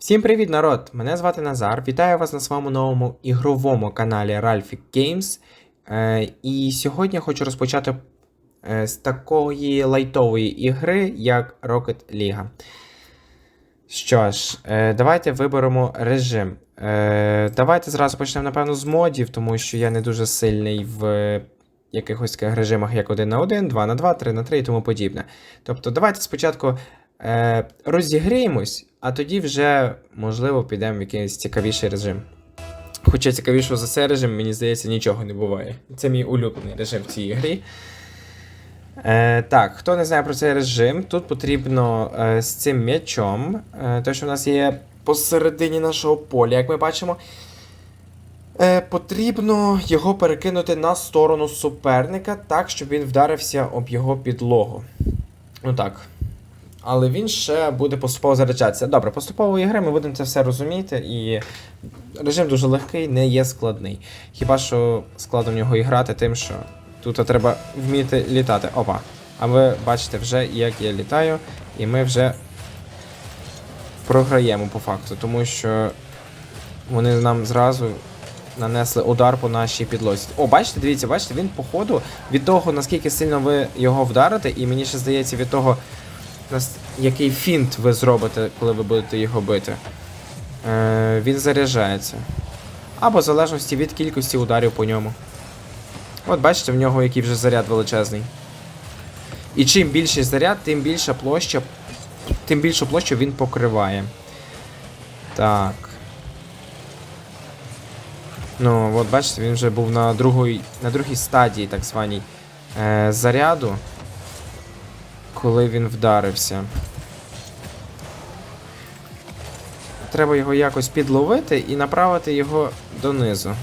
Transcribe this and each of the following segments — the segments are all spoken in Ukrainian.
Всім привіт, народ! Мене звати Назар. Вітаю вас на своєму новому ігровому каналі Ralphic Games. Е, і сьогодні я хочу розпочати е, з такої лайтової ігри, як Rocket League. Що ж, е, давайте виберемо режим. Давайте зразу почнемо, напевно, з модів, тому що я не дуже сильний в якихось таких режимах, як 1 на 1, 2 на 2, 3 на 3 і тому подібне. Тобто, давайте спочатку е, розігріємось, а тоді вже, можливо, підемо в якийсь цікавіший режим. Хоча цікавішого за цей режим, мені здається, нічого не буває. Це мій улюблений режим в цій грі. Е, так, хто не знає про цей режим, тут потрібно е, з цим м'ячом, е, те, що в нас є посередині нашого поля, як ми бачимо. Е, потрібно його перекинути на сторону суперника так, щоб він вдарився об його підлогу. Ну так. Але він ще буде поступово заряджатися. Добре, поступової гри ми будемо це все розуміти, і режим дуже легкий, не є складний. Хіба що складно в нього і грати тим, що тут треба вміти літати. Опа. А ви бачите вже, як я літаю, і ми вже програємо по факту, тому що вони нам зразу нанесли удар по нашій підлозі. О, бачите, дивіться, бачите, він по ходу від того, наскільки сильно ви його вдарите, і мені ще здається, від того, який фінт ви зробите, коли ви будете його бити, е, він заряджається. Або в залежності від кількості ударів по ньому. От бачите, в нього який вже заряд величезний. І чим більший заряд, тим більша площа, тим більшу площу він покриває. Так. Ну, от бачите, він вже був на другій, на другій стадії, так званій, е, заряду, коли він вдарився. Треба його якось підловити і направити його донизу.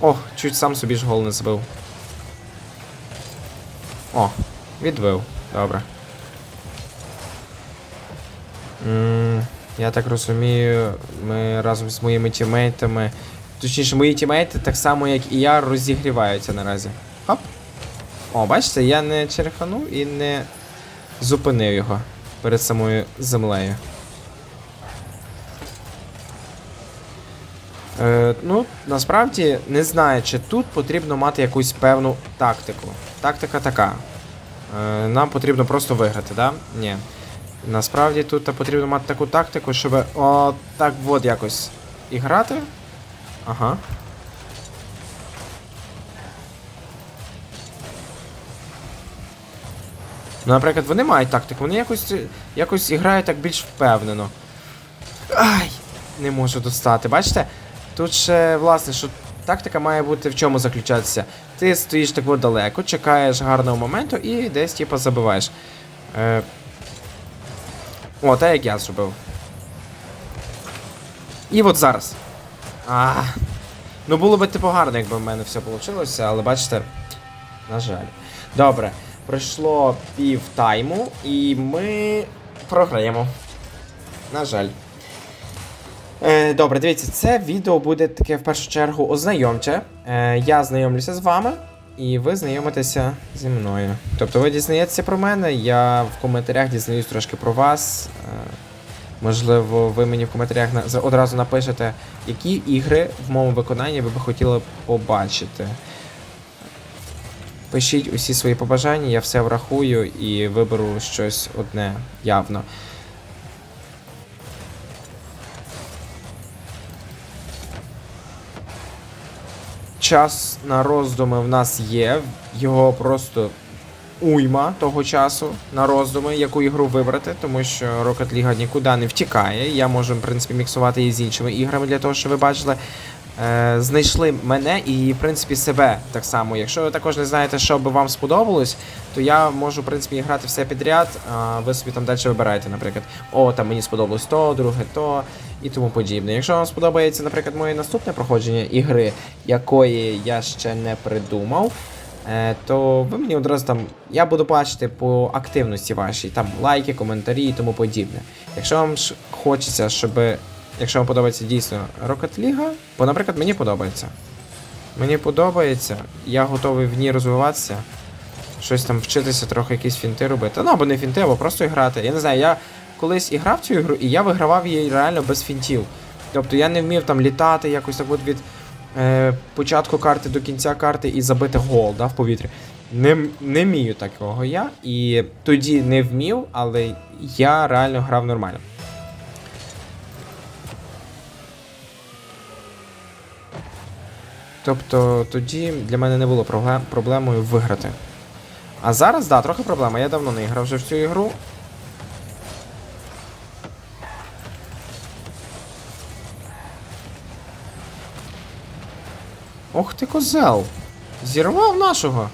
О, чуть сам собі ж гол не збив. О, відбив. Добре. М, я так розумію, ми разом з моїми тімейтами. Точніше, мої тімейти, так само як і я, розігріваються наразі. О, бачите, я не череханув і не зупинив його перед самою землею. Е, ну, насправді не знаю, чи тут потрібно мати якусь певну тактику. Тактика така. Е, нам потрібно просто виграти, да? Ні. Насправді тут потрібно мати таку тактику, щоб о, так от якось і грати. Ага. Ну, наприклад, вони мають тактику, вони якось, якось грають так більш впевнено. Ай! Не можу достати. Бачите? Тут ще, власне, що тактика має бути в чому заключатися. Ти стоїш так далеко, чекаєш гарного моменту і десь, типу, забиваєш. Е... О, так як я зробив. І от зараз. А. Ну було би типу гарно, якби в мене все вийшло, але бачите. На жаль. Добре. Пройшло пів тайму, і ми програємо. На жаль. Е, добре, дивіться, це відео буде таке в першу чергу ознайомче. Е, я знайомлюся з вами, і ви знайомитеся зі мною. Тобто ви дізнаєтеся про мене, я в коментарях дізнаюсь трошки про вас. Е, можливо, ви мені в коментарях одразу напишете, які ігри в моєму виконанні ви би хотіли побачити. Пишіть усі свої побажання, я все врахую і виберу щось одне явно. Час на роздуми в нас є, його просто уйма того часу на роздуми, яку ігру вибрати, тому що Rocket League нікуди не втікає. Я можу, в принципі, міксувати її з іншими іграми для того, щоб ви бачили. Е, знайшли мене і, в принципі, себе так само. Якщо ви також не знаєте, що би вам сподобалось, то я можу, в принципі, грати все підряд, а ви собі там далі вибираєте, наприклад, о, там мені сподобалось то, друге то і тому подібне. Якщо вам сподобається, наприклад, моє наступне проходження ігри, якої я ще не придумав. е, То ви мені одразу там. Я буду бачити по активності вашій, там лайки, коментарі і тому подібне. Якщо вам хочеться, щоб якщо вам подобається дійсно Rocket League, бо, наприклад, мені подобається. Мені подобається, я готовий в ній розвиватися. щось там вчитися, трохи якісь фінти робити. Ну, або не фінти, або просто грати. Я не знаю, я колись і грав цю ігру, і я вигравав її реально без фінтів. Тобто я не вмів там літати якось так от від е, початку карти до кінця карти і забити гол да, в повітрі. Не, не вмію такого я. І тоді не вмів, але я реально грав нормально. Тобто тоді для мене не було проблем, проблемою виграти. А зараз, да, трохи проблема. Я давно не грав вже в цю ігру. Ох ти козел! Зірвав нашого.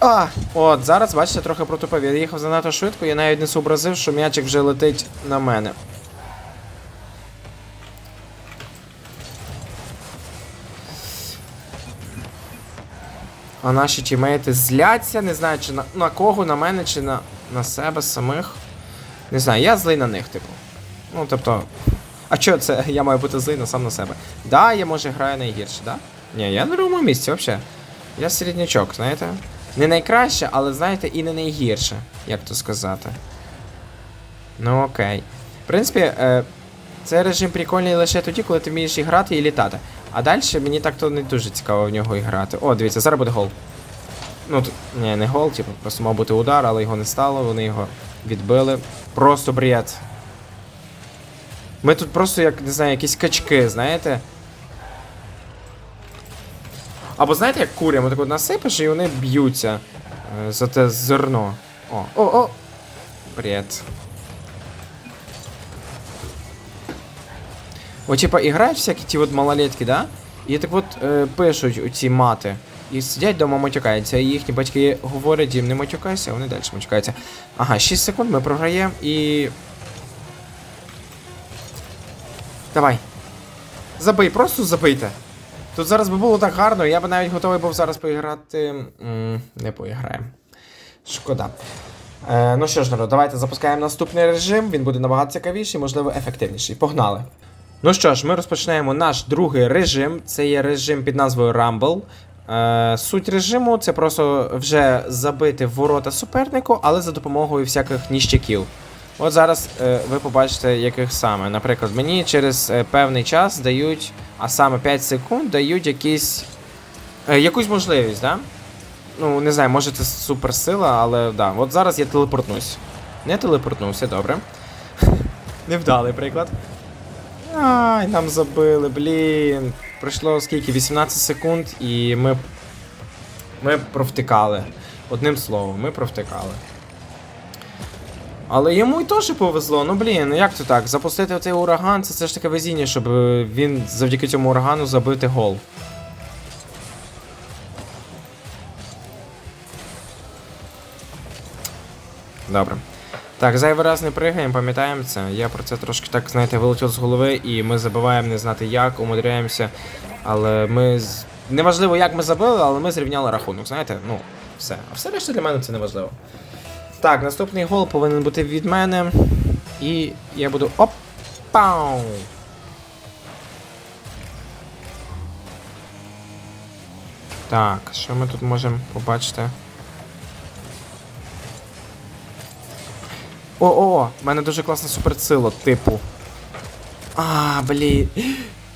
А, от, зараз, бачите, трохи протупив. Я їхав занадто швидко, я навіть не зобразив, що м'ячик вже летить на мене. А наші тімейти зляться, не знаю, чи на, на кого, на мене, чи на, на себе самих. Не знаю, я злий на них, типу. Ну, тобто. А що це? Я маю бути злий на сам на себе. Да, я може граю найгірше, да? Ні, я на другому місці взагалі. Я середнячок, знаєте? Не найкраще, але знаєте, і не найгірше, як то сказати. Ну окей. В принципі, е, цей режим прикольний лише тоді, коли ти вмієш і грати і літати. А далі мені так-то не дуже цікаво в нього і грати. О, дивіться, зараз буде гол. Ну, тут, ні, не гол, типу, просто мав бути удар, але його не стало, вони його відбили. Просто бред. Ми тут просто, як, не знаю, якісь качки, знаєте. Або знаєте, як курям, отак от насипиш і вони б'ються е, за те зерно. О, о, о! Бред. От, типа, і грають всякі ті от малолетки, да? І так от е, пишуть ці мати. І сидять дома матюкаються, і їхні батьки говорять їм не матюкайся, вони далі матюкаються. Ага, 6 секунд, ми програємо і. Давай. Забий, просто забийте. Тут зараз би було так гарно, я би навіть готовий був зараз поіграти. М, не поіграємо. Шкода. Е, ну що ж, народ, давайте запускаємо наступний режим. Він буде набагато цікавіший, можливо, ефективніший. Погнали. Ну що ж, ми розпочинаємо наш другий режим. Це є режим під назвою Rumble. Е, суть режиму це просто вже забити в ворота супернику, але за допомогою всяких ніщаків. От зараз е, ви побачите, яких саме. Наприклад, мені через е, певний час дають, а саме 5 секунд, дають якісь, якусь можливість, да? Ну, не знаю, може це суперсила, але да. От зараз я телепортнусь. Не телепортнувся, добре. Невдалий приклад. Ай, нам забили, блін. Пройшло скільки? 18 секунд, і ми. Ми провтикали. Одним словом, ми провтикали. Але йому й теж повезло. Ну блін, ну як це так? Запустити цей ураган, це, це ж таке везіння, щоб е, він завдяки цьому урагану забити гол. Добре. Так, зайвий раз не пригаємо, пам'ятаємо це. Я про це трошки так, знаєте, вилетів з голови, і ми забиваємо не знати як, умудряємося. Але ми. Неважливо, як ми забили, але ми зрівняли рахунок, знаєте? Ну, все. А все решта для мене це не важливо. Так, наступний гол повинен бути від мене. І я буду. Оп-пау! Так, що ми тут можемо побачити? О-о, в мене дуже класна суперсила, типу. А, блін.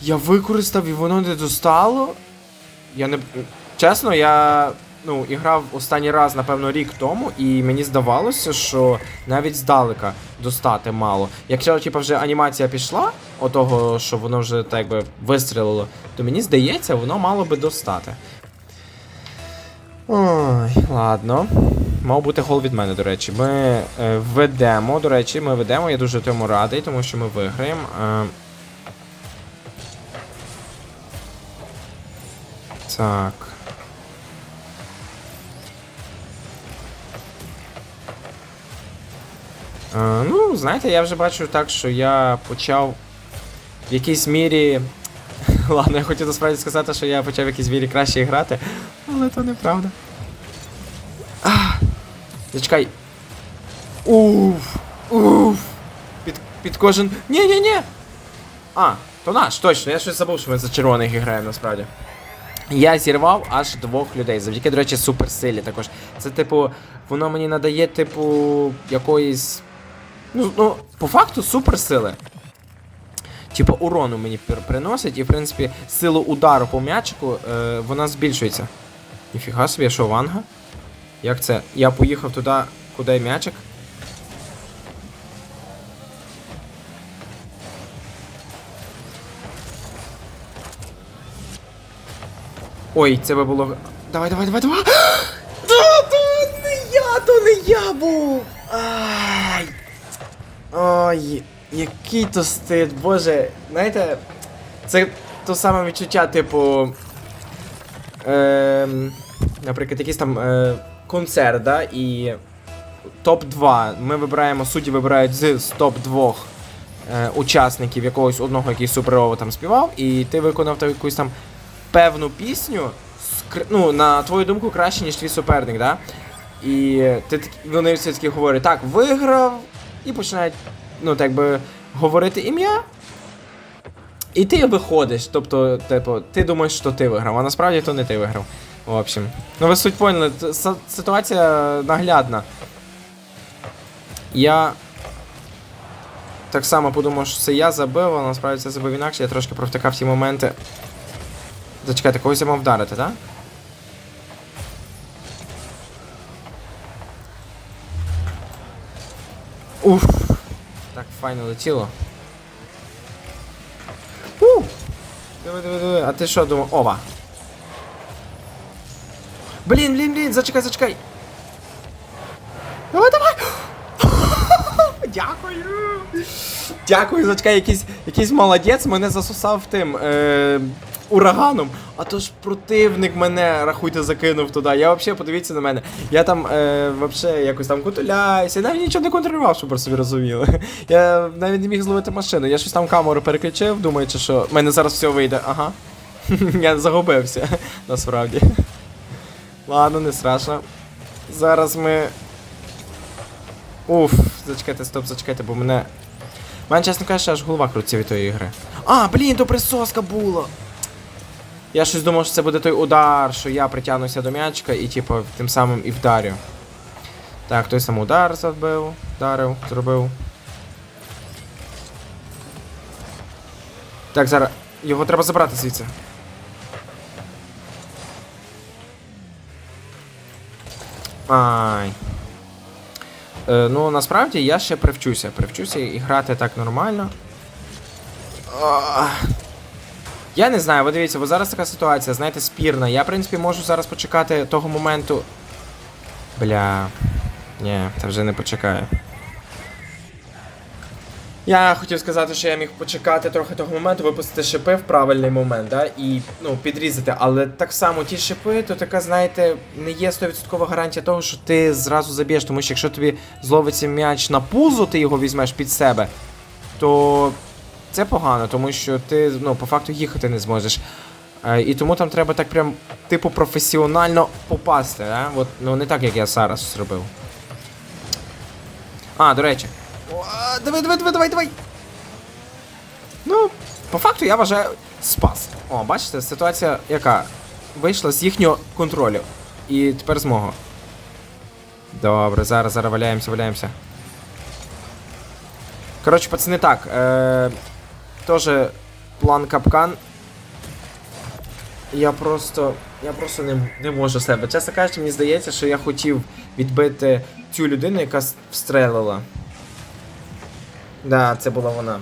Я використав і воно не достало. Я не. Чесно, я. Ну, і грав останній раз, напевно, рік тому, і мені здавалося, що навіть здалека достати мало. Якщо, типу, вже анімація пішла, отого, що воно вже так би вистрілило, то мені здається, воно мало би достати. Ой, ладно. Мав бути гол від мене, до речі. Ми е, ведемо, до речі, ми ведемо, я дуже тому радий, тому що ми виграємо. Е, так. Е, ну, знаєте, я вже бачу так, що я почав в якійсь мірі. Ладно, я хотів насправді сказати, що я почав в якійсь мірі краще грати, але то неправда. Зачекай. Уф, уф. Під, під кожен. Ні-ні-ні. А, то наш, точно, я щось забув, що ми за червоних граємо насправді. Я зірвав аж двох людей. Завдяки, до речі, суперсилі також. Це, типу, воно мені надає, типу, якоїсь. Ну, ну по факту суперсили. Типу, урону мені приносить, і, в принципі, силу удару по м'ячику е, вона збільшується. Ніфіга собі, я що, ванга? Як це? Я поїхав туди, куди м'ячик. Ой, це би було. Давай, давай, давай, давай. Да, то не я, то не я був. Ай. Ой, який то стид, боже. Знаєте, це то саме відчуття, типу. Ем, наприклад, якийсь там е, концерт, да, і топ-2. Ми вибираємо, судді вибирають з, з топ-2 е, учасників якогось одного, який суперово там співав, і ти виконав та якусь там певну пісню, ну, на твою думку, краще, ніж твій суперник, да? І ти вони все таки говорять, так, виграв, і починають, ну, так би, говорити ім'я. І ти виходиш, тобто, типу, ти думаєш, що ти виграв, а насправді то не ти виграв. В общем. Ну ви суть поняли, ситуація наглядна. Я так само подумав, що це я забив, але насправді це забив інакше, я трошки провтикав ті моменти. Зачекайте, когось я мав вдарити, так? Уф. Так, файно летіло. У! Диви, диви, диви. А ти що думав? Ова. Блін, блін, блін, зачекай, зачекай. Давай, давай. Дякую. Дякую, зачекай, якийсь, якийсь молодець мене засосав тим е, ураганом. А то ж противник мене, рахуйте, закинув туди. Я взагалі, подивіться на мене. Я там е, взагалі якось там кутуляюся. Я навіть нічого не контролював, щоб собі розуміли. Я навіть не міг зловити машину. Я щось там камеру переключив, думаючи, що в мене зараз все вийде. Ага. Я загубився, насправді. Ладно, не страшно. Зараз ми. Уф, зачекайте, стоп, зачекайте, бо мене. Мене, чесно кажучи, аж голова крутиться від тої ігри. А, блін, то присоска була. Я щось думав, що це буде той удар, що я притягнуся до м'ячика і, типу, тим самим і вдарю. Так, той сам удар забив, вдарив, зробив. Так, зараз. Його треба забрати звідси. Ай. Е, ну, насправді я ще привчуся. Привчуся і грати так нормально. Ах. Я не знаю, ви дивіться, бо зараз така ситуація, знаєте, спірна. Я, в принципі, можу зараз почекати того моменту. Бля. Ні, це вже не почекаю. Я хотів сказати, що я міг почекати трохи того моменту, випустити шипи в правильний момент, да, і ну, підрізати. Але так само ті шипи, то така, знаєте, не є 100% гарантія того, що ти зразу заб'єш, тому що якщо тобі зловиться м'яч на пузо, ти його візьмеш під себе, то це погано, тому що ти ну, по факту їхати не зможеш. Е, і тому там треба так прям, типу, професіонально попасти, да? От, ну не так, як я зараз зробив. А, до речі. Давай, давай, давай, давай, давай. Ну, по факту я вважаю спас. О, бачите, ситуація яка? Вийшла з їхнього контролю. І тепер з мого. Добре, зараз, зараз валяємося, валяємося. Коротше, пацани, так. Е, Тоже план капкан. Я просто. Я просто не, не можу себе. Чесно кажучи, мені здається, що я хотів відбити цю людину, яка встрелила. Да, це була вона.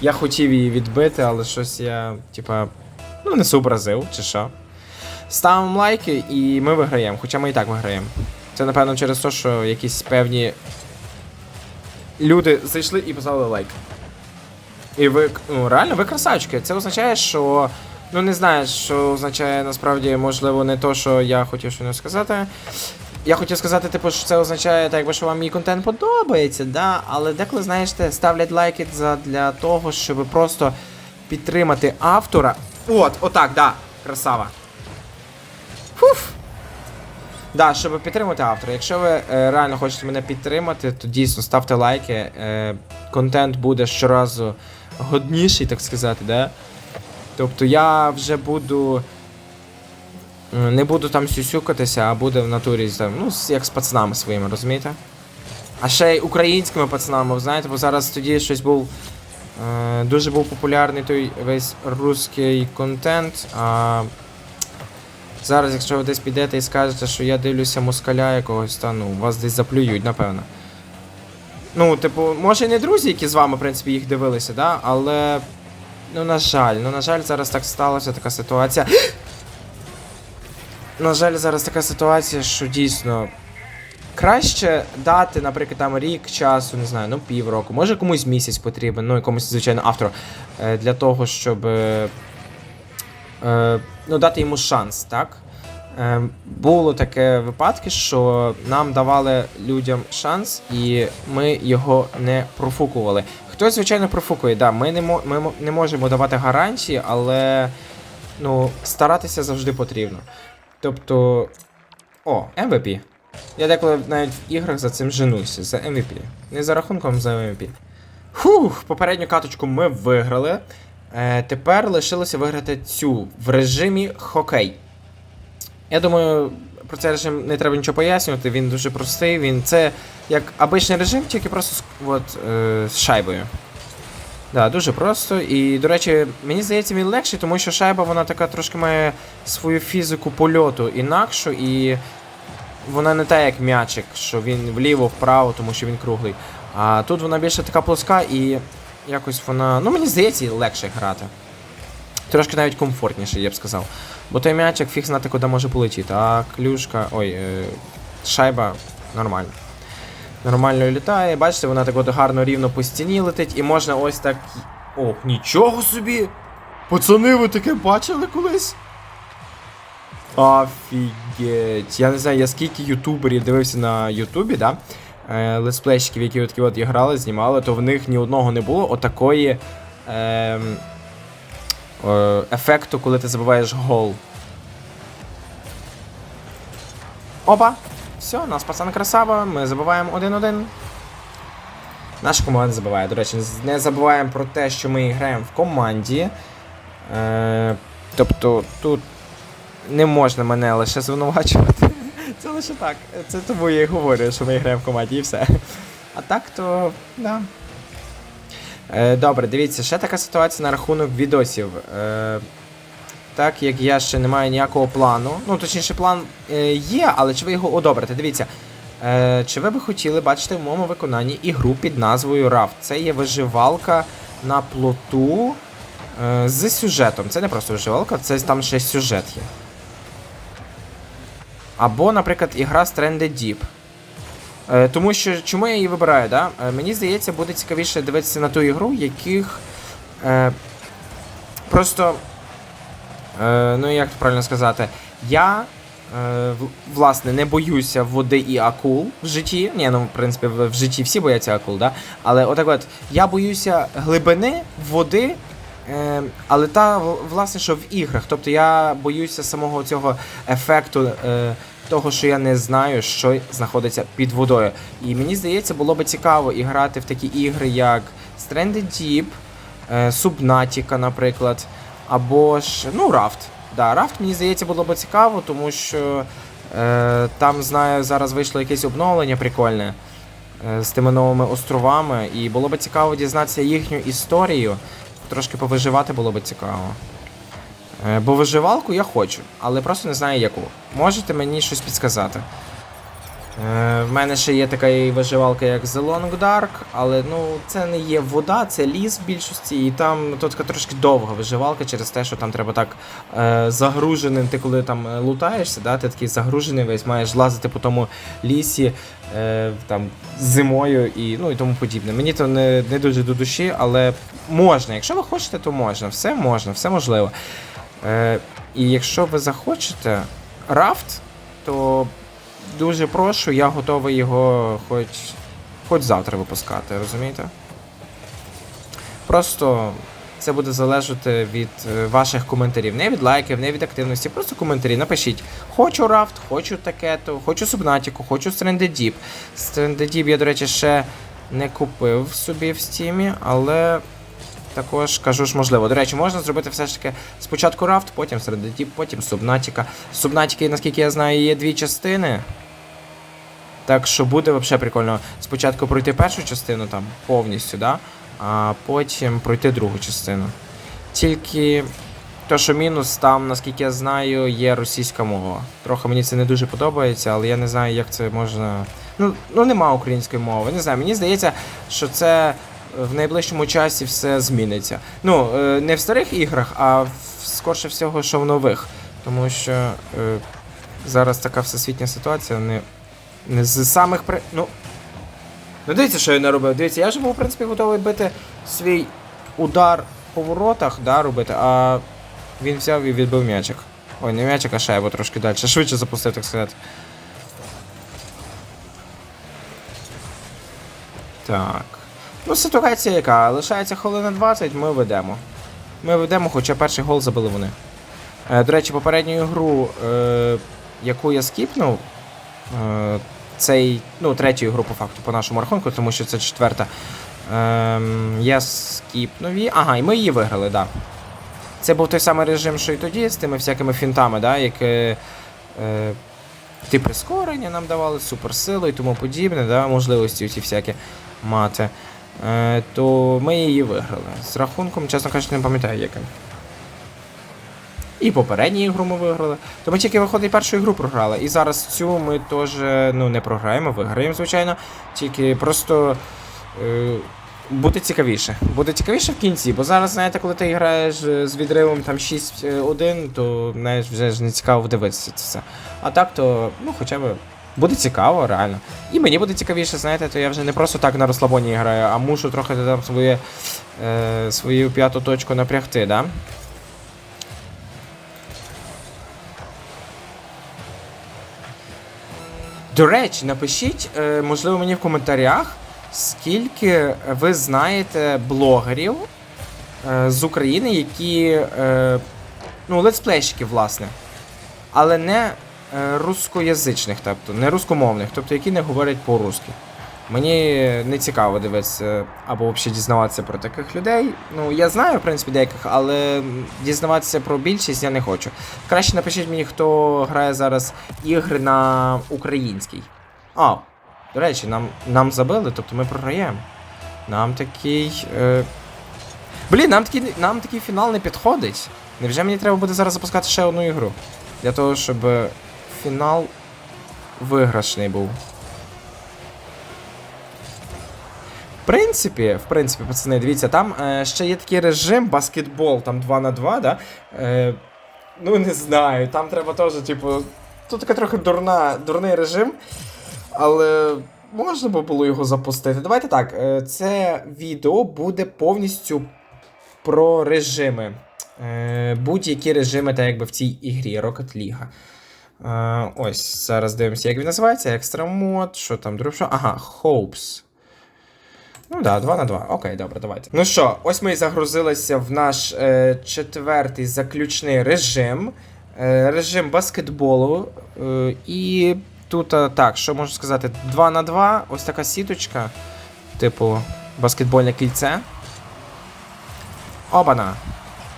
Я хотів її відбити, але щось я, типа, ну не зобразив, чи що. Ставимо лайки і ми виграємо, хоча ми і так виграємо. Це, напевно, через те, що якісь певні люди зайшли і поставили лайк. І ви, ну, реально, ви красавчики. Це означає, що. Ну, не знаю, що означає насправді, можливо, не то, що я хотів щойно сказати. Я хотів сказати, типу, що це означає, так, якби, що вам мій контент подобається, да? але деколи, знаєте, ставлять лайки для того, щоб просто підтримати автора. От, отак, да, красава. Фуф. Да, щоб підтримати автора. Якщо ви е, реально хочете мене підтримати, то дійсно ставте лайки. Е, контент буде щоразу годніший, так сказати, да? Тобто я вже буду Не буду там сюсюкатися, а буде в натурі там, ну, як з пацанами своїми, розумієте? А ще й українськими пацанами, знаєте, бо зараз тоді щось був. Е, дуже був популярний той весь русський контент. А зараз, якщо ви десь підете і скажете, що я дивлюся москаля якогось, та ну, вас десь заплюють, напевно. Ну, типу, може і не друзі, які з вами, в принципі, їх дивилися, да? але. Ну, на жаль, ну на жаль, зараз так сталося, така ситуація. На жаль, зараз така ситуація, що дійсно. Краще дати, наприклад, там рік часу, не знаю, ну півроку, може комусь місяць потрібен, ну якомусь, звичайно, автору, е, для того, щоб е, е, ну, дати йому шанс, так? Було таке випадки, що нам давали людям шанс, і ми його не профукували. Хтось, звичайно, профукує, да, ми не, ми не можемо давати гарантії, але ну, старатися завжди потрібно. Тобто. О, MVP. Я деколи навіть в іграх за цим женуся, за MVP. Не за рахунком, за MVP. Фух, попередню каточку ми виграли. Е, тепер лишилося виграти цю в режимі хокей. Я думаю, про цей режим не треба нічого пояснювати, він дуже простий. Він це як обичний режим, тільки просто от, е, з шайбою. Да, дуже просто. І, до речі, мені здається, він легший, тому що шайба вона така трошки має свою фізику польоту інакшу, і вона не та як м'ячик, що він вліво-вправо, тому що він круглий. А тут вона більше така плоска і якось вона. Ну, мені здається, легше грати. Трошки навіть комфортніше, я б сказав. Бо той м'ячик фіг знати, куди може полетіти. А клюшка. Ой, е, шайба нормально. Нормально літає. Бачите, вона так от гарно рівно по стіні летить, і можна ось так. Ох, нічого собі! Пацани, ви таке бачили колись? Офігеть. Я не знаю, я скільки ютуберів дивився на Ютубі, да? Е, летсплейщиків, які от от грали, знімали, то в них ні одного не було отакої ем, е, ефекту, коли ти забиваєш гол. Опа! Все, нас пацан красава, ми забиваємо 1-1. Наша команда забиває. До речі, не забуваємо про те, що ми граємо в команді. Е, тобто тут не можна мене лише звинувачувати. Це лише так. Це тому я і говорю, що ми граємо в команді і все. А так, то. да. Е, добре, дивіться, ще така ситуація на рахунок відосів. Е, так як я ще не маю ніякого плану. Ну, точніше, план е, є, але чи ви його одобрите? Дивіться. Е, чи ви би хотіли бачити в моєму виконанні ігру під назвою Raft? Це є виживалка на плоту е, з сюжетом. Це не просто виживалка, це там ще сюжет є. Або, наприклад, ігра Stranded Deep. Е, тому що чому я її вибираю? Да? Е, мені здається, буде цікавіше дивитися на ту ігру, яких е, просто. Е, ну, як правильно сказати, я. е, Власне, не боюся води і акул в житті. Ні, ну, в принципі, в житті всі бояться акул, да? Але отак от, я боюся глибини, води, е, але та, власне, що в іграх. Тобто я боюся самого цього ефекту, того, що я не знаю, що знаходиться під водою. І мені здається, було би цікаво і в такі ігри, як Stranded Deep, Subnautica, наприклад, або ж, ну, Raft. Да, Raft, мені здається, було би цікаво, тому що е, там, знаю, зараз вийшло якесь обновлення прикольне е, з тими новими островами, і було би цікаво дізнатися їхню історію. Трошки повиживати було би цікаво. Е, бо виживалку я хочу, але просто не знаю яку. Можете мені щось підсказати? Е, в мене ще є така виживалка, як The Long Dark, але ну це не є вода, це ліс в більшості, і там ну, то така трошки довга виживалка через те, що там треба так е, загруженим. Ти коли там е, лутаєшся, да, ти такий загружений весь, маєш лазити по тому лісі е, там зимою і ну і тому подібне. Мені то не, не дуже до душі, але можна. Якщо ви хочете, то можна. Все можна, все можливо. Е, і якщо ви захочете рафт, то дуже прошу, я готовий його хоч, хоч завтра випускати, розумієте? Просто це буде залежати від е, ваших коментарів. Не від лайків, не від активності, просто коментарі. Напишіть: хочу рафт, хочу такету, хочу субнатіку, хочу. Stranded Deep я, до речі, ще не купив собі в стімі, але також кажу ж можливо. До речі, можна зробити все ж таки спочатку рафт, потім середотіп, потім субнатіка. Субнатіки, наскільки я знаю, є дві частини. Так що буде взагалі прикольно спочатку пройти першу частину там повністю, да? а потім пройти другу частину. Тільки то, що мінус, там, наскільки я знаю, є російська мова. Трохи мені це не дуже подобається, але я не знаю, як це можна. Ну, ну нема української мови. Не знаю, мені здається, що це в найближчому часі все зміниться. Ну, е, не в старих іграх, а в, скорше всього, що в нових. Тому що е, зараз така всесвітня ситуація, не з самих при. Ну, ну дивіться, що я не робив. Дивіться, я ж був, в принципі, готовий бити свій удар по воротах, да, робити, а він взяв і відбив м'ячик. Ой, не м'ячик, а шайбу трошки далі. Швидше запустив, так сказати. Так. Ну, ситуація яка? Лишається хвилина 20, ми ведемо. Ми ведемо, хоча перший гол забили вони. Е, до речі, попередню гру, е, яку я скіпнув, е, цей, ну, третю гру по факту по нашому рахунку, тому що це четверта. Е, я скіпнув. Ага, і ми її виграли. Да. Це був той самий режим, що і тоді, з тими всякими фінтами, да, як е, е, ті прискорення нам давали, суперсилу і тому подібне, да, можливості ці всякі мати. Е, то ми її виграли. З рахунком, чесно кажучи, не пам'ятаю яким. І попередню ігру ми виграли. То ми тільки виходить першу ігру програли. І зараз цю ми теж ну, не програємо, виграємо, звичайно. Тільки просто. Е, Буде цікавіше. Буде цікавіше в кінці, бо зараз, знаєте, коли ти граєш е, з відривом там 6-1, то знаєш, вже ж не цікаво дивитися це все. А так, то, ну, хоча б буде цікаво, реально. І мені буде цікавіше, знаєте, то я вже не просто так на розслабоні граю, а мушу трохи там своє, е, свою п'яту точку напрягти, да? До речі, напишіть, е, можливо, мені в коментарях. Скільки ви знаєте блогерів е, з України, які. Е, ну, летсплейщиків, власне. Але не русскоязичних, тобто не рускомовних, тобто які не говорять по-русски. Мені не цікаво дивитися або взагалі дізнаватися про таких людей. Ну, я знаю, в принципі, деяких, але дізнаватися про більшість я не хочу. Краще напишіть мені, хто грає зараз ігри на українській. А, до речі, нам нам забили, тобто ми програємо. Нам такий. Е... Блін, нам такий нам такий фінал не підходить. Невже мені треба буде зараз запускати ще одну ігру? Для того, щоб фінал виграшний був. В принципі, в принципі, пацани, дивіться, там е, ще є такий режим баскетбол, там 2 на 2, да? Е, Ну, не знаю, там треба теж, типу. Тут така трохи дурна, дурний режим. Але можна би було його запустити. Давайте так. е, Це відео буде повністю про режими. Е, Будь-які режими, так якби в цій ігрі Rocket League. Е, Ось, зараз дивимося, як він називається. Екстра мод, що там, друг? Ага, Hopes. Ну да, 2 на 2. Окей, добре, давайте. Ну що, ось ми і загрузилися в наш е, четвертий заключний режим. Е, режим баскетболу. Е, і тут, е, так, що можу сказати? 2 на 2, ось така сіточка. Типу, баскетбольне кільце. Обана.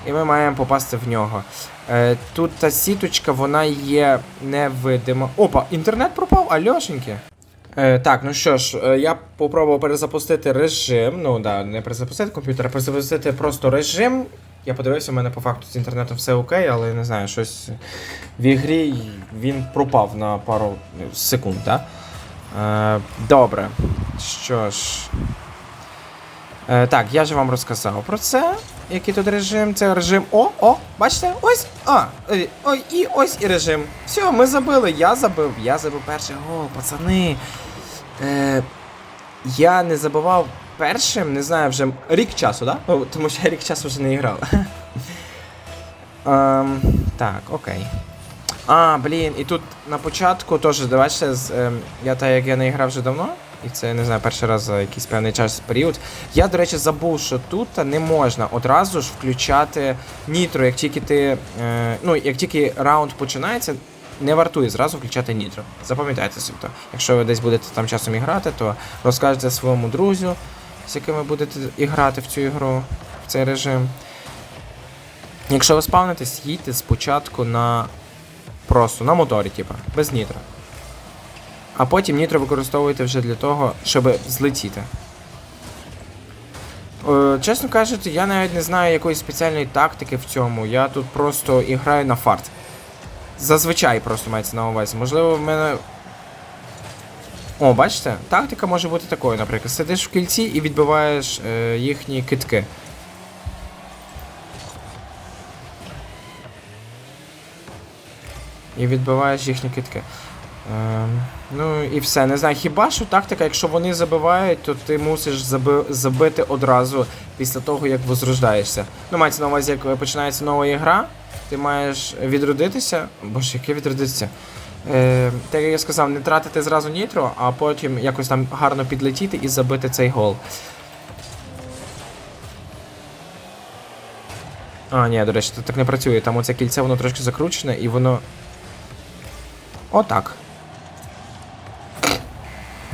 І ми маємо попасти в нього. Е, Тут та сіточка, вона є невидима. Опа, інтернет пропав, альошеньки. Е, так, ну що ж, е, я попробував перезапустити режим. Ну да, не перезапустити комп'ютер, а перезапустити просто режим. Я подивився, у мене по факту з інтернетом все окей, але не знаю, щось в ігрі він пропав на пару секунд, так? Е, добре. Що ж. Е, так, я ж вам розказав про це. Який тут режим? Це режим. О, о, бачите? Ось. А, е, ой, і ось і режим. Все, ми забили. Я забив. Я забив перший гол, пацани. Е, я не забивав першим, не знаю, вже рік часу, да? Ну, тому що я рік часу вже не грав. Ем, так, окей. А, блін, і тут на початку теж, бачите, ем, я так як я не грав вже давно, і це не знаю, перший раз за якийсь певний час період. Я, до речі, забув, що тут не можна одразу ж включати нітро, як тільки ти. Е, ну, як тільки раунд починається, не вартує зразу включати нітро. Запам'ятайте собі то. Якщо ви десь будете там часом іграти, то розкажете своєму друзю, з яким ви будете і грати в цю ігру. в цей режим. Якщо ви спавнитесь, їдьте спочатку на. Просто на моторі, типа, без нітро. А потім нітро використовуєте вже для того, щоб злетіти. Е, чесно кажучи, я навіть не знаю якоїсь спеціальної тактики в цьому. Я тут просто і на фарт. Зазвичай просто мається на увазі. Можливо, в мене. О, бачите? Тактика може бути такою, наприклад. Сидиш в кільці і відбиваєш е, їхні китки. І відбиваєш їхні китки. Ем, ну і все. Не знаю, хіба що тактика, якщо вони забивають, то ти мусиш заби... забити одразу після того, як возрождаєшся. Ну, мається на увазі, як починається нова ігра, ти маєш відродитися. Боже, яке відродитися? Е, так як я сказав, не тратити зразу нітро, а потім якось там гарно підлетіти і забити цей гол. А, ні, до речі, це так не працює. Там оце кільце, воно трошки закручене і воно. Отак.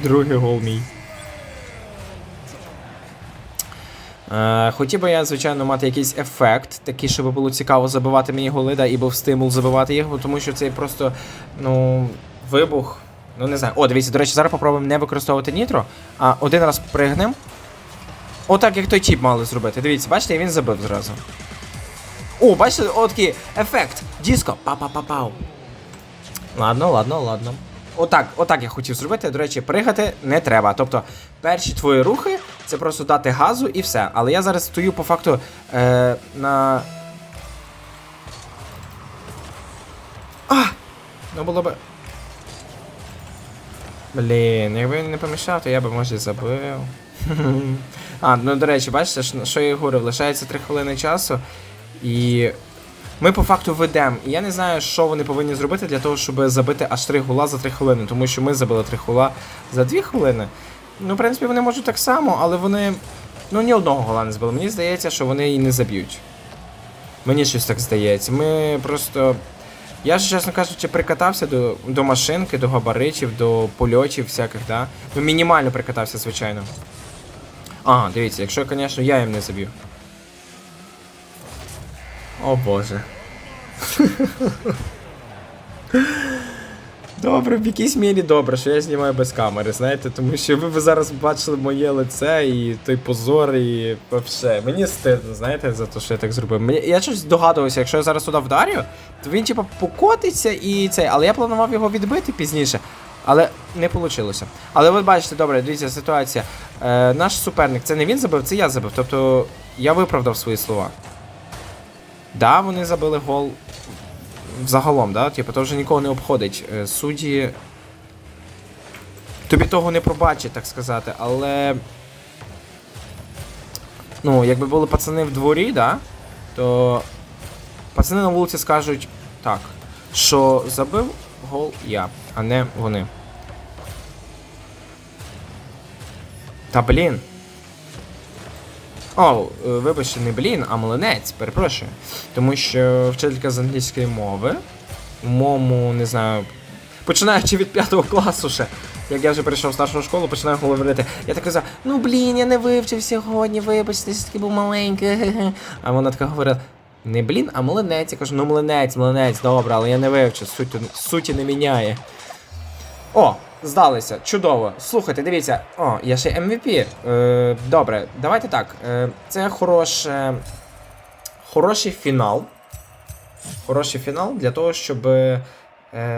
Другий гол мій. Е, хотів би я, звичайно, мати якийсь ефект, такий, щоб було цікаво забивати мені голи, да, і був стимул забивати їх, тому що це просто, ну, вибух. Ну, не знаю. О, дивіться, до речі, зараз попробуємо не використовувати нітро, а один раз пригнем. Отак, як той тіп мали зробити. Дивіться, бачите, він забив зразу. О, бачите, о, такий ефект. Диско. Па-па-па-пау. Ладно, ладно, ладно. Отак, отак я хотів зробити. До речі, пригати не треба. Тобто, перші твої рухи це просто дати газу і все. Але я зараз стою по факту е, на. А! Ну було би. Блін, якби він не помішав, то я би може забив. а, ну до речі, бачите, що- я говорив, лишається 3 хвилини часу. І ми по факту ведемо. І я не знаю, що вони повинні зробити для того, щоб забити аж 3 гола за 3 хвилини. Тому що ми забили 3 гола за 2 хвилини. Ну, в принципі, вони можуть так само, але вони. Ну, ні одного гола не збили. Мені здається, що вони і не заб'ють. Мені щось так здається. Ми просто. Я ж, чесно кажучи, прикатався до, до машинки, до габаритів, до польотів всяких, да? Ну, мінімально прикатався, звичайно. Ага, дивіться, якщо, звісно, я їм не заб'ю. О боже. Добре, в якійсь мірі добре, що я знімаю без камери, знаєте, тому що ви б зараз бачили моє лице і той позор, і все. Мені стидно, знаєте, за те, що я так зробив. Мені, я щось здогадувався, якщо я зараз туди вдарю, то він типа покотиться і цей. Але я планував його відбити пізніше. Але не вийшло. Але ви бачите, добре, дивіться, ситуація. Е, наш суперник, це не він забив, це я забив. Тобто я виправдав свої слова. Да, вони забили гол загалом, да? Типу, то вже нікого не обходить. Е, Судді. Тобі того не пробачать, так сказати, але. Ну, якби були пацани в дворі, да? То. Пацани на вулиці скажуть так, що забив гол я, а не вони. Та блін. О, е, вибачте, не блін, а млинець, перепрошую. Тому що вчителька з англійської мови, в моєму, не знаю, починаючи від 5 класу ще, як я вже прийшов в старшу школу, починаю говорити. Я так казав, ну блін, я не вивчив сьогодні, вибачте, такий був маленький. ге-ге». А вона така говорила. Не блін, а млинець. Я кажу, ну млинець, млинець, добре, але я не вивчив, суть, суті не міняє. О, здалися, чудово. Слухайте, дивіться, о, я ще MVP. Е, добре, давайте так. Е, це хороше, хороший фінал. Хороший фінал для того, щоб е,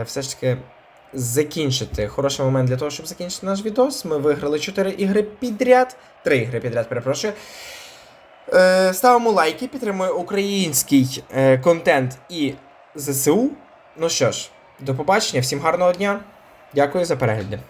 все ж таки закінчити. Хороший момент для того, щоб закінчити наш відос. Ми виграли 4 ігри підряд. 3 ігри підряд, перепрошую. Е, ставимо лайки, підтримуємо український е, контент і ЗСУ. Ну що ж, до побачення, всім гарного дня. Дякую за перегляд.